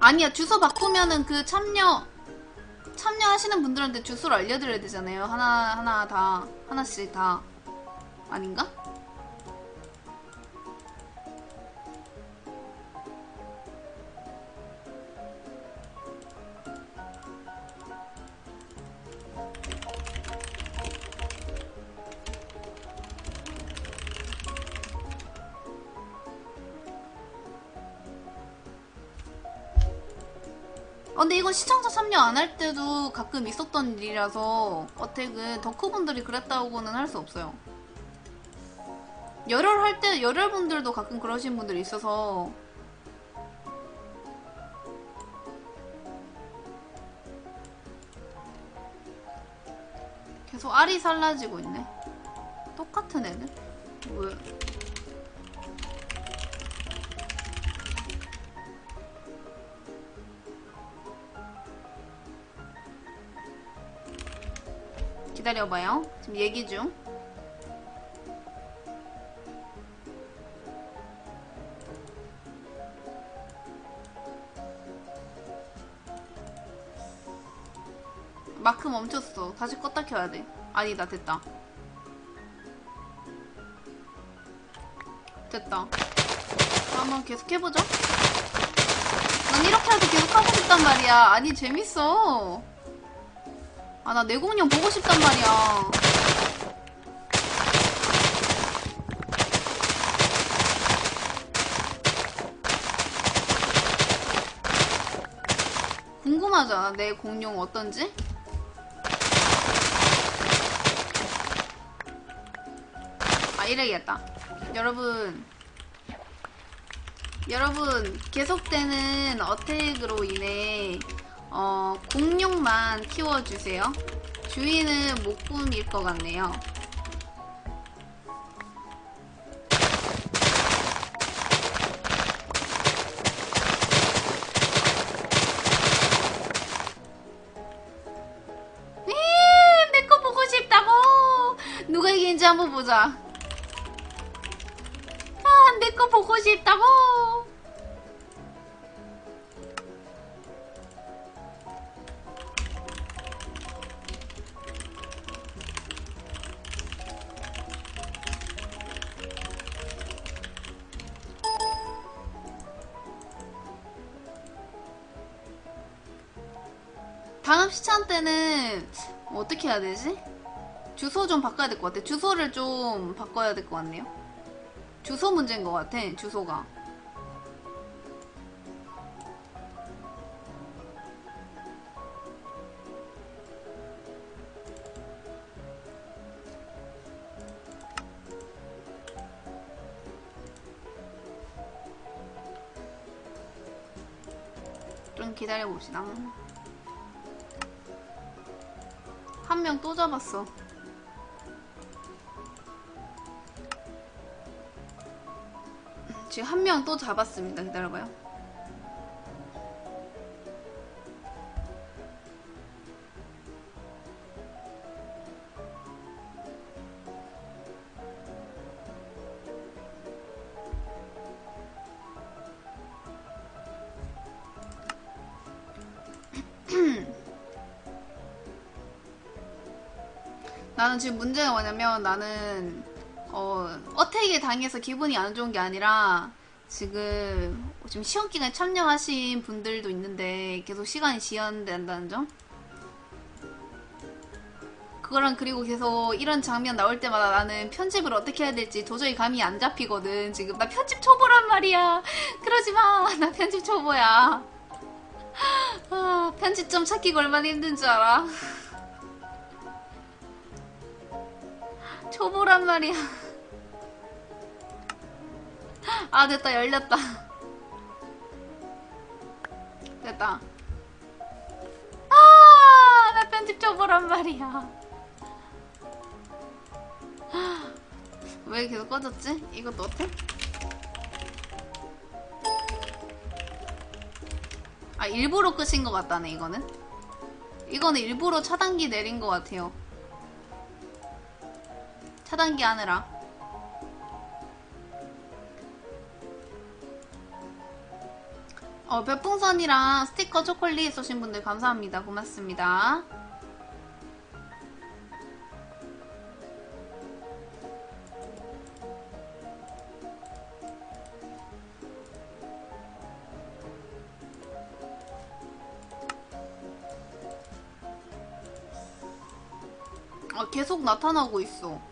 아니야 주소 바꾸면은 그 참여 참여하시는 분들한테 주소를 알려드려야 되잖아요 하나 하나 다 하나씩 다 아닌가? 참여 안 할 때도 가끔 있었던 일이라서 어택은 덕후분들이 그랬다고는 할 수 없어요. 열혈 할 때 열혈 분들도 가끔 그러신 분들이 있어서 계속 알이 살라지고 있네. 똑같은 애들? 뭐 기다려봐요. 지금 얘기 중. 마크 멈췄어. 다시 껐다 켜야 돼. 아니다, 됐다. 됐다. 한번 계속 해보죠. 난 이렇게라도 계속 하고 싶단 말이야. 아니, 재밌어. 아, 나 내공룡 보고 싶단 말이야. 궁금하잖아, 내 공룡 어떤지? 아, 이래야겠다. 여러분. 여러분, 계속되는 어택으로 인해 어, 공룡만 키워주세요. 주인은 못 꾸밀 것 같네요. 내거 보고 싶다고! 누가 이긴지 한번 보자. 아, 내 거 보고 싶다고! 어떻게 해야 되지? 주소 좀 바꿔야 될 것 같아. 주소를 좀 바꿔야 될 것 같네요. 주소 문제인 것 같아, 주소가. 좀 기다려봅시다. 한 명 또 잡았어. 지금 한 명 또 잡았습니다. 기다려봐요. 나는 지금 문제가 뭐냐면 나는 어 어택에 당해서 기분이 안 좋은 게 아니라 지금 지금 시험 기간에 참여하신 분들도 있는데 계속 시간이 지연된다는 점. 그거랑 그리고 계속 이런 장면 나올 때마다 나는 편집을 어떻게 해야 될지 도저히 감이 안 잡히거든. 지금 나 편집 초보란 말이야. 그러지 마. 나 편집 초보야. 아, 편집점 찾기가 얼마나 힘든 줄 알아. 초보란 말이야. 아, 됐다. 열렸다. 됐다. 아, 나 편집 초보란 말이야. 왜 계속 꺼졌지? 이것도 어때? 아, 일부러 끄신 것 같다네, 이거는. 이거는 일부러 차단기 내린 것 같아요. 차단기 하느라. 어, 별풍선이랑 스티커 초콜릿 쏘신 분들 감사합니다. 고맙습니다. 아, 계속 나타나고 있어.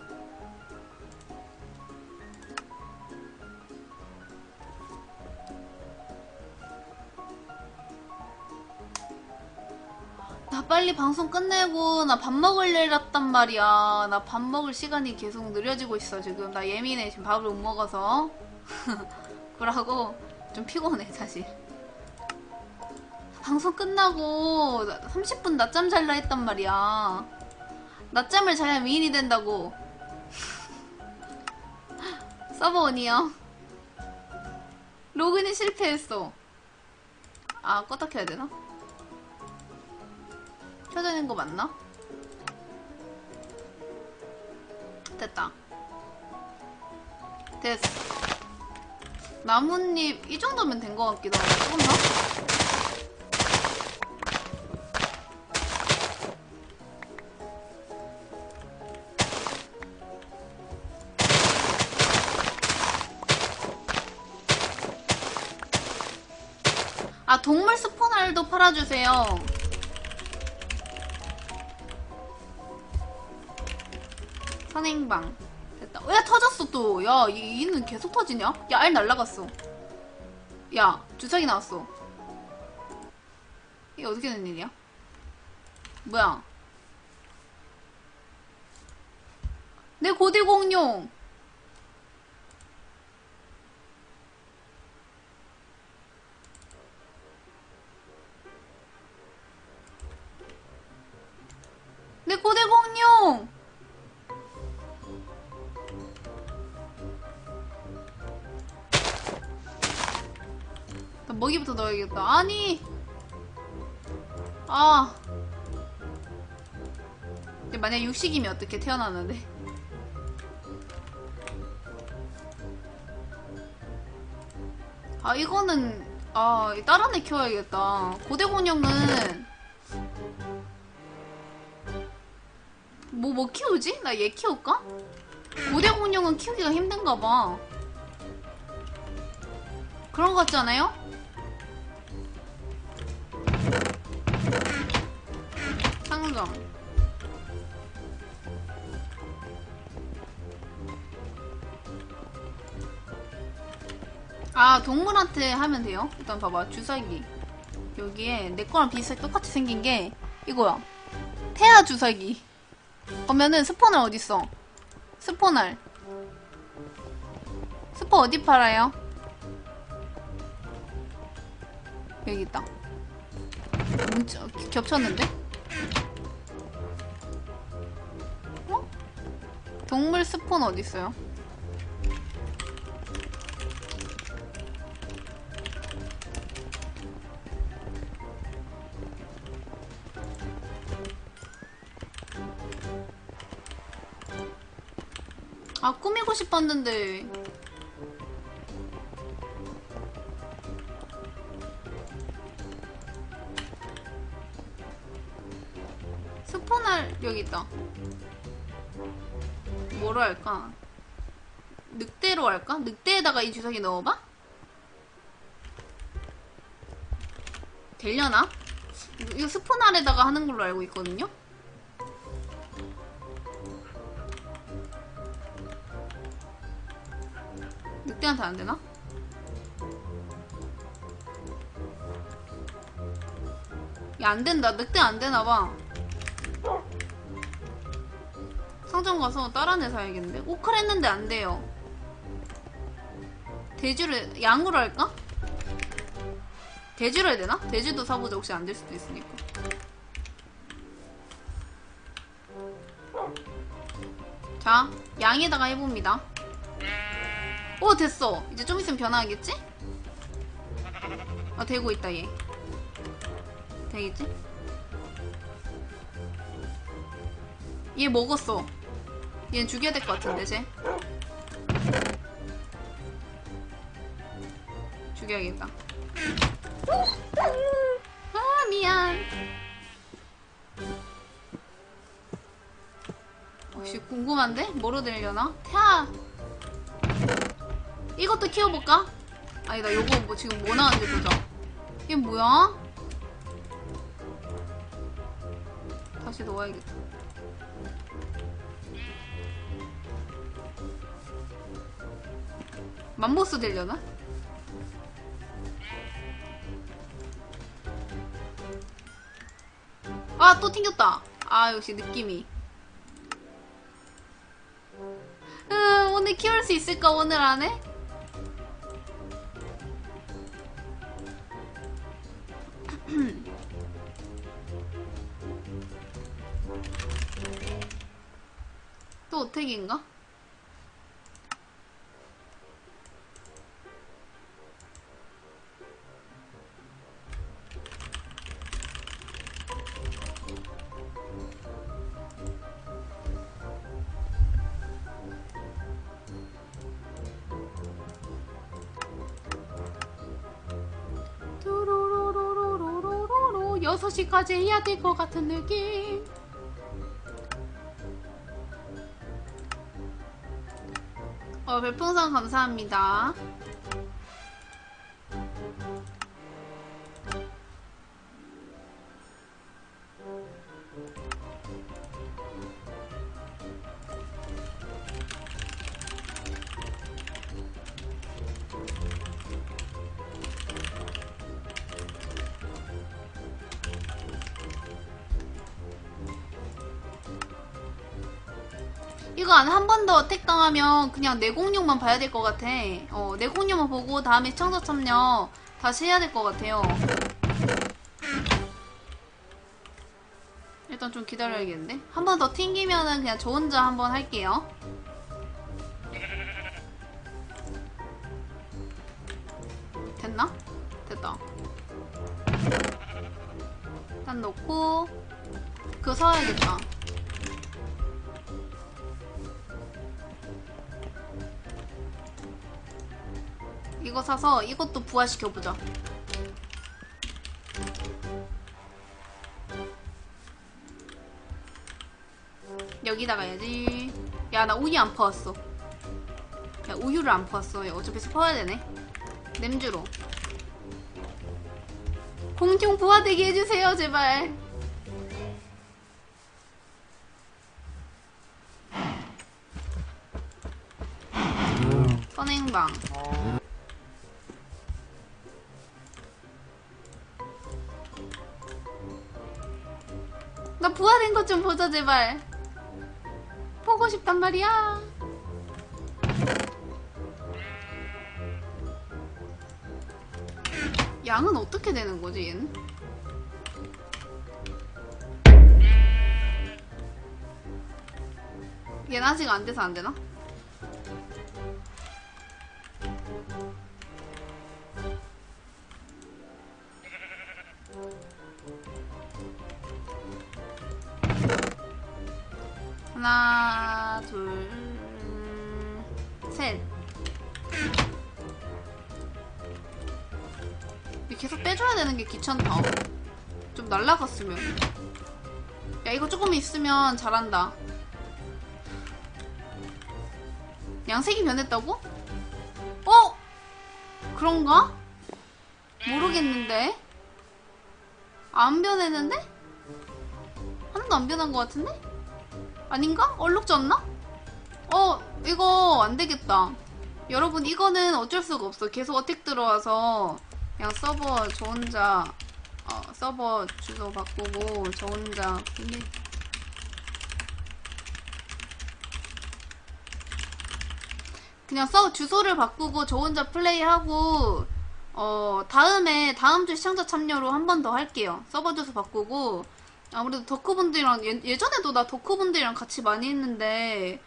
나 빨리 방송 끝내고 나 밥 먹을 일 없단 말이야. 나 밥 먹을 시간이 계속 느려지고 있어 지금. 나 예민해 지금 밥을 못 먹어서. 그러고 좀 피곤해 사실. 방송 끝나고 30분 낮잠 잘라 했단 말이야. 낮잠을 자야 미인이 된다고. 서버 온이요. 로그인이 실패했어. 아, 껐다 켜야 되나? 켜져 있는 거 맞나? 됐다. 됐어. 나뭇잎 이 정도면 된거 같기도 하고 조금 더? 아 동물 스포날도 팔아주세요. 선행방 됐다. 야 터졌어 또. 야 이, 이는 계속 터지냐? 야 알 날라갔어. 야 주사기 나왔어. 이게 어떻게 된 일이야? 뭐야? 내 고대 공룡. 먹이부터 넣어야겠다. 아니. 아. 만약 육식이면 어떻게 태어나는데? 아 이거는 아 다른 애 키워야겠다. 고대 공룡은 뭐뭐 키우지? 나 얘 키울까? 고대 공룡은 키우기가 힘든가 봐. 그런 거 같지 않아요? 아, 동물한테 하면 돼요? 일단 봐봐. 주사기. 여기에 내 거랑 비슷하게 똑같이 생긴 게 이거야. 태아 주사기. 그러면은 스포널 어딨어? 스포널. 스포 어디 팔아요? 여기 있다. 뭉쳐, 겹쳤는데? 어? 동물 스폰 어디 있어요? 싶었는데 스포날 여기 있다. 뭐로 할까? 늑대로 할까? 늑대에다가 이 주사기 넣어봐? 되려나? 이거 스포날에다가 하는 걸로 알고 있거든요? 늑대한테 안 되나? 야, 안 된다. 늑대 안 되나 봐. 상점 가서 다른 애 사야겠는데? 오클 했는데 안 돼요. 대주를, 양으로 할까? 대주로 해야 되나? 대주도 사보자. 혹시 안 될 수도 있으니까. 자, 양에다가 해봅니다. 오, 됐어. 이제 좀 있으면 변화하겠지? 아, 되고 있다, 얘. 되겠지? 얘 먹었어. 얘는 죽여야 될 것 같은데, 쟤. 죽여야겠다. 아 미안 혹시 궁금한데? 뭐로 들려나? 타 이것도 키워볼까? 아니다 요거 뭐 지금 뭐 나왔는지 보자 이게 뭐야? 다시 넣어야겠다 맘보스 되려나? 아, 또 튕겼다. 아, 역시 느낌이. 으, 오늘 키울 수 있을까, 오늘 안에? 6시까지 해야 될 것 같은 느낌. 어, 별풍선 감사합니다. 어택 당하면 그냥 내 공룡만 봐야 될 것 같아. 어, 내 공룡만 보고 다음에 시청자 참여 다시 해야 될 것 같아요. 일단 좀 기다려야겠는데? 한 번 더 튕기면은 그냥 저 혼자 한 번 할게요. 됐나? 됐다. 일단 넣고 그거 사야겠다. 이거 사서 이것도 부활시켜보자. 여기다가 해야지. 야, 나 우유 안 퍼왔어. 야, 우유를 안 퍼왔어. 야, 어차피 퍼야 되네. 냄주로. 공중 부화되게 해주세요, 제발. 선행방. 것 좀 보자 제발 보고 싶단 말이야 양은 어떻게 되는 거지 얘는? 얘는 아직 안 돼서 안 되나? 하나, 둘, 셋. 이거 계속 빼줘야 되는 게 귀찮다. 좀 날라갔으면. 야, 이거 조금 있으면 잘한다. 양색이 변했다고? 어? 그런가? 모르겠는데? 안 변했는데? 하나도 안 변한 것 같은데? 아닌가? 얼룩졌나? 어, 이거 안 되겠다. 여러분, 이거는 어쩔 수가 없어. 계속 어택 들어와서 그냥 서버 저 혼자 어, 서버 주소 바꾸고 저 혼자 플레이. 그냥 서 주소를 바꾸고 저 혼자 플레이하고 어 다음에 다음 주 시청자 참여로 한 번 더 할게요. 서버 주소 바꾸고 아무래도 덕후분들이랑 예, 예전에도 나 덕후분들이랑 같이 많이 했는데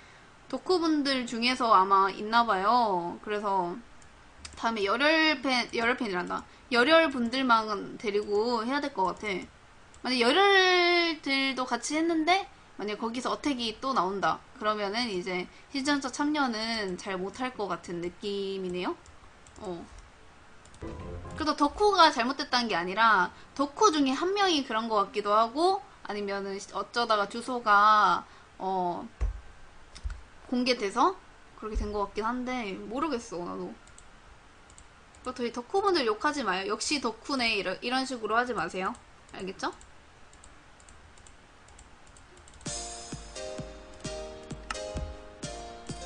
덕후분들 중에서 아마 있나봐요. 그래서 다음에 열혈팬 열혈팬이란다. 열혈 분들만 데리고 해야 될 것 같아. 만약 열혈들도 같이 했는데 만약 거기서 어택이 또 나온다. 그러면은 이제 시청자 참여는 잘 못할 것 같은 느낌이네요. 어. 그래도 덕후가 잘못됐다는 게 아니라 덕후 중에 한 명이 그런 것 같기도 하고 아니면은 어쩌다가 주소가 어 공개돼서 그렇게 된 것 같긴 한데 모르겠어 나도. 저희 덕후분들 욕하지 마요. 역시 덕후네 이런, 이런 식으로 하지 마세요. 알겠죠?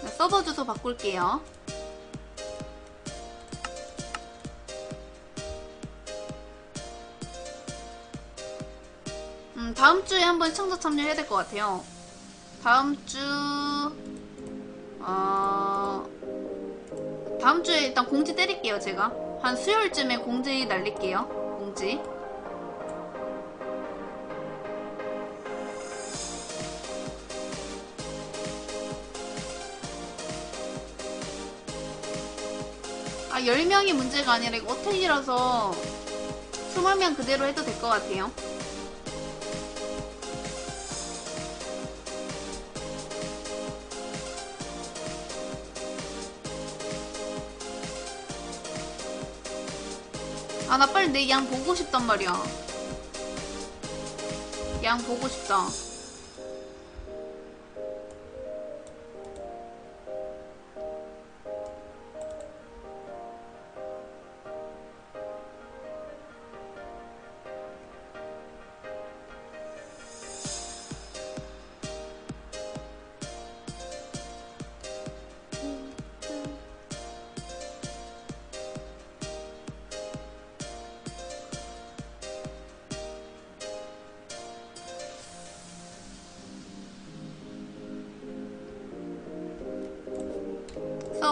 자, 서버 주소 바꿀게요. 다음 주에 한번 시청자 참여해야 될 것 같아요. 다음 주, 어, 다음 주에 일단 공지 때릴게요, 제가. 한 수요일쯤에 공지 날릴게요. 공지. 아, 10명이 문제가 아니라 이거 어택이라서 20명 그대로 해도 될 것 같아요. 아, 나 빨리 내 양 보고 싶단 말이야. 양 보고 싶다.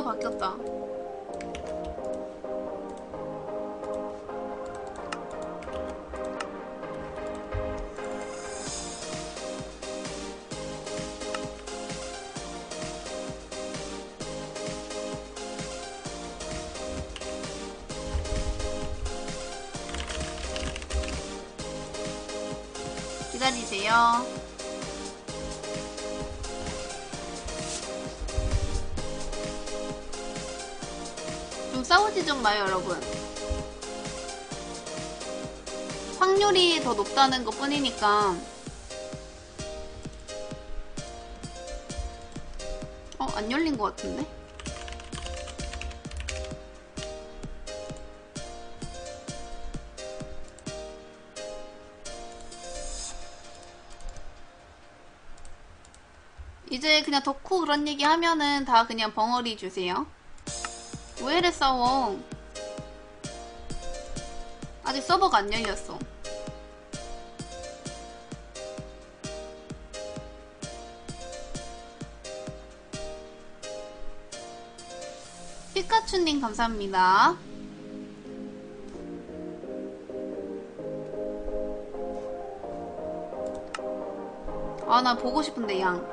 바뀌었다. 높다는 것 뿐이니까. 어, 안 열린 것 같은데? 이제 그냥 덕후 그런 얘기 하면은 다 그냥 벙어리 주세요. 왜 이래 싸워? 아직 서버가 안 열렸어. 피카츄님 감사합니다. 아, 나 보고 싶은데, 양.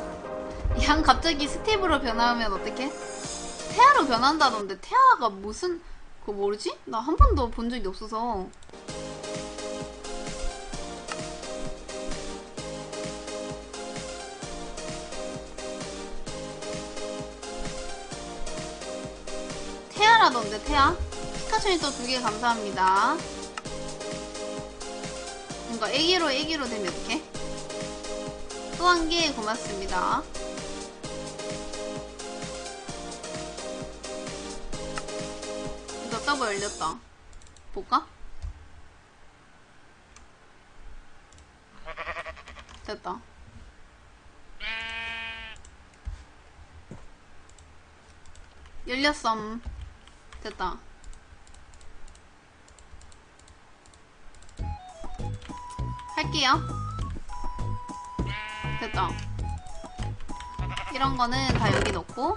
양 갑자기 스티브로 변하면 어떡해? 태아로 변한다던데 태아가 무슨 그거 모르지? 나 한 번도 본 적이 없어서 태아라던데 태아? 피카츄님 또두 개 감사합니다 뭔가 애기로 애기로 되면 어떡해? 또 한 개 고맙습니다 이거 서버 열렸다. 볼까? 됐다. 열렸음. 됐다. 할게요. 됐다. 이런 거는 다 여기 넣고.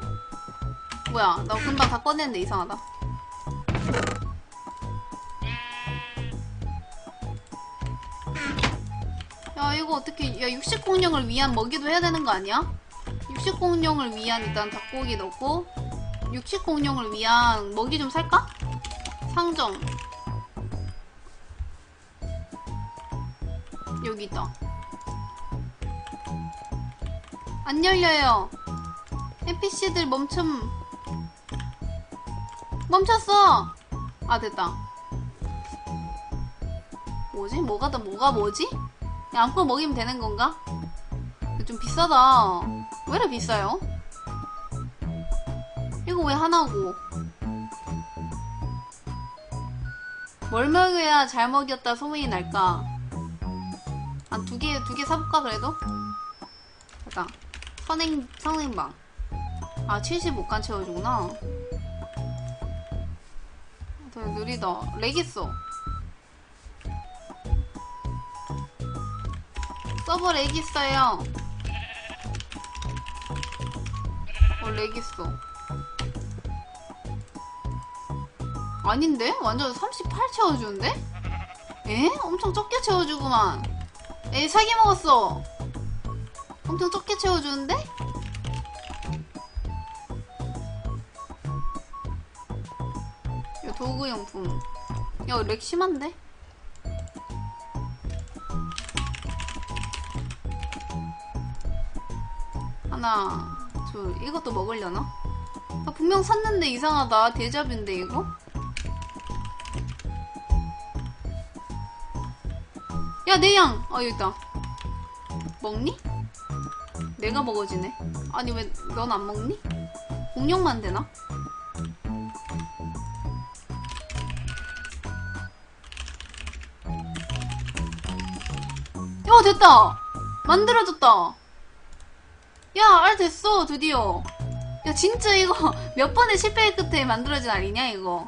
뭐야, 나 금방 다 꺼냈는데 이상하다. 야 이거 어떻게 야 육식공룡을 위한 먹이도 해야 되는 거 아니야? 육식공룡을 위한 일단 닭고기 넣고 육식 공룡을 위한 먹이 좀 살까? 상점 여기 있다 안 열려요 NPC들 멈춤 멈췄어 아 됐다 뭐지? 뭐가 더 뭐가 뭐지? 아무거나 먹이면 되는 건가? 좀 비싸다 왜 이렇게 비싸요? 이거 왜 하나고 뭘 먹여야 잘 먹였다 소문이 날까? 한두 개, 두 개 사볼까, 그래도? 잠깐. 선행, 선행방. 아, 75간 채워주구나. 되게 느리다. 렉 있어. 서버 렉 있어요. 어, 렉 있어. 아닌데? 완전 38 채워주는데? 에? 엄청 적게 채워주구만. 에이, 사기 먹었어. 엄청 적게 채워주는데? 야, 도구용품. 야, 렉 심한데? 하나, 둘, 이것도 먹으려나? 아, 분명 샀는데 이상하다. 데자뷰인데, 이거? 야, 내 양! 아, 여기 있다. 먹니? 내가 먹어지네. 아니, 왜, 넌 안 먹니? 공룡만 되나? 야, 됐다! 만들어졌다! 야, 알 됐어, 드디어. 야, 진짜 이거 몇 번의 실패 끝에 만들어진 알이냐, 이거.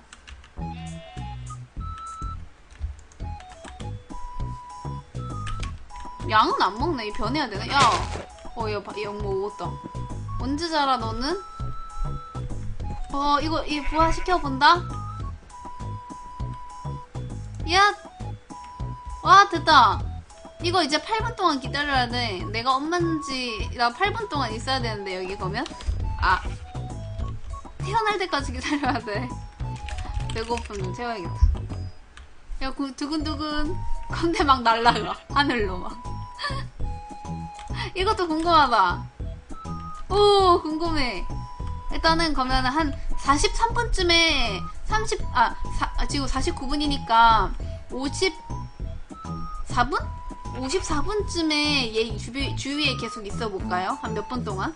양은 안 먹네. 이 변해야 되나? 야, 어, 얘, 봐, 얘 먹었다. 언제 자라, 너는? 어, 이거, 이 부화시켜본다? 야! 와, 됐다. 이거 이제 8분 동안 기다려야 돼. 내가 엄마인지라 8분 동안 있어야 되는데, 여기 보면? 아. 태어날 때까지 기다려야 돼. 배고픔 좀 채워야겠다. 야, 그, 두근두근. 건데 막 날라가. 하늘로 막. 이것도 궁금하다. 오, 궁금해. 일단은 그러면 한 43분쯤에 30, 아, 사- 아, 지금 49분이니까 54분? 54분쯤에 얘 주위, 주위에 계속 있어 볼까요? 한 몇 분 동안?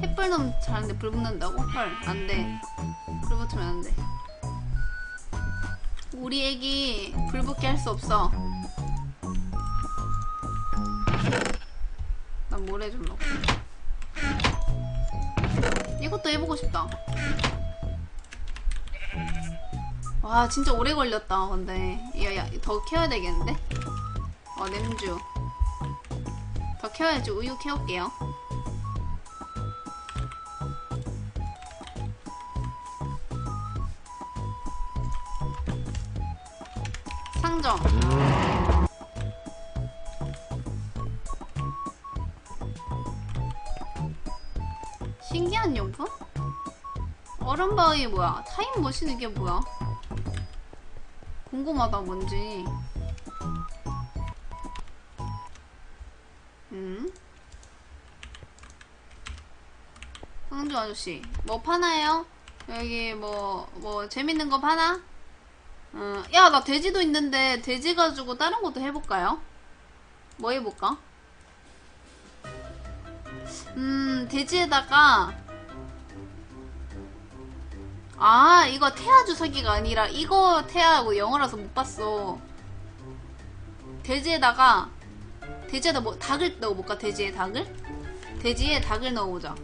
햇불 너무 잘하는데 불 붙는다고? 헐, 안 돼. 불 붙으면 안 돼. 우리 애기 불 붙게 할 수 없어. 난뭘 해줄라고. 이것도 해보고 싶다. 와, 진짜 오래 걸렸다, 근데. 야, 야, 더 키워야 되겠는데? 어, 냄주. 더 키워야지. 우유 키울게요. 상점. 얼음바위 뭐야? 타임머신 이게 뭐야? 궁금하다 뭔지. 음? 상주 아저씨 뭐 파나요? 여기 뭐뭐 재밌는 거 파나? 어, 야, 나 돼지도 있는데, 돼지 가지고 다른 것도 해볼까요? 뭐 해볼까? 음, 돼지에다가, 아, 이거 태아 주사기가 아니라, 이거 태아하고 영어라서 못 봤어. 돼지에다가, 돼지에다 뭐, 닭을 넣어볼까? 돼지에 닭을? 돼지에 닭을 넣어보자.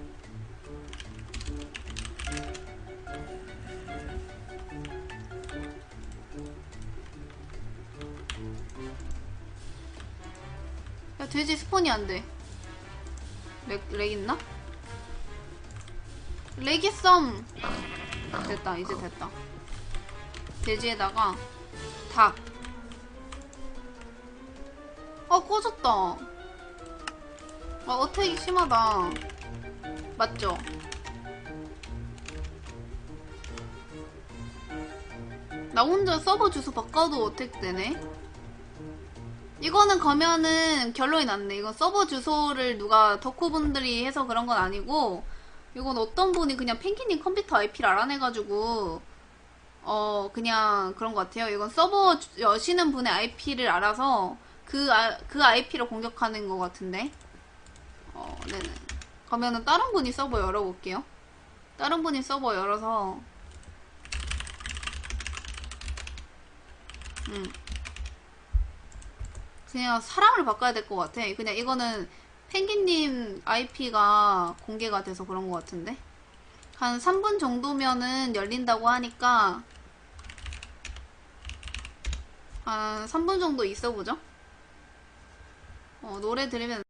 야, 돼지 스폰이 안 돼. 렉, 렉 있나? 렉 있어! 됐다, 이제 됐다. 돼지에다가, 닭. 아, 꺼졌다. 아, 어택이 심하다. 맞죠? 나 혼자 서버 주소 바꿔도 어택 되네? 이거는 가면은 결론이 났네. 이건 서버 주소를 누가 덕후분들이 해서 그런 건 아니고, 이건 어떤 분이 그냥 펭귄님 컴퓨터 IP를 알아내가지고, 어, 그냥 그런 것 같아요. 이건 서버 주- 여시는 분의 IP를 알아서 그, 아, 그 IP를 공격하는 것 같은데. 어, 네네. 그러면은 다른 분이 서버 열어볼게요. 다른 분이 서버 열어서. 음. 그냥 사람을 바꿔야 될 것 같아. 그냥 이거는 펭귄님 IP가 공개가 돼서 그런 것 같은데. 한 3분 정도면은 열린다고 하니까 한 3분 정도 있어 보죠. 어, 노래 들으면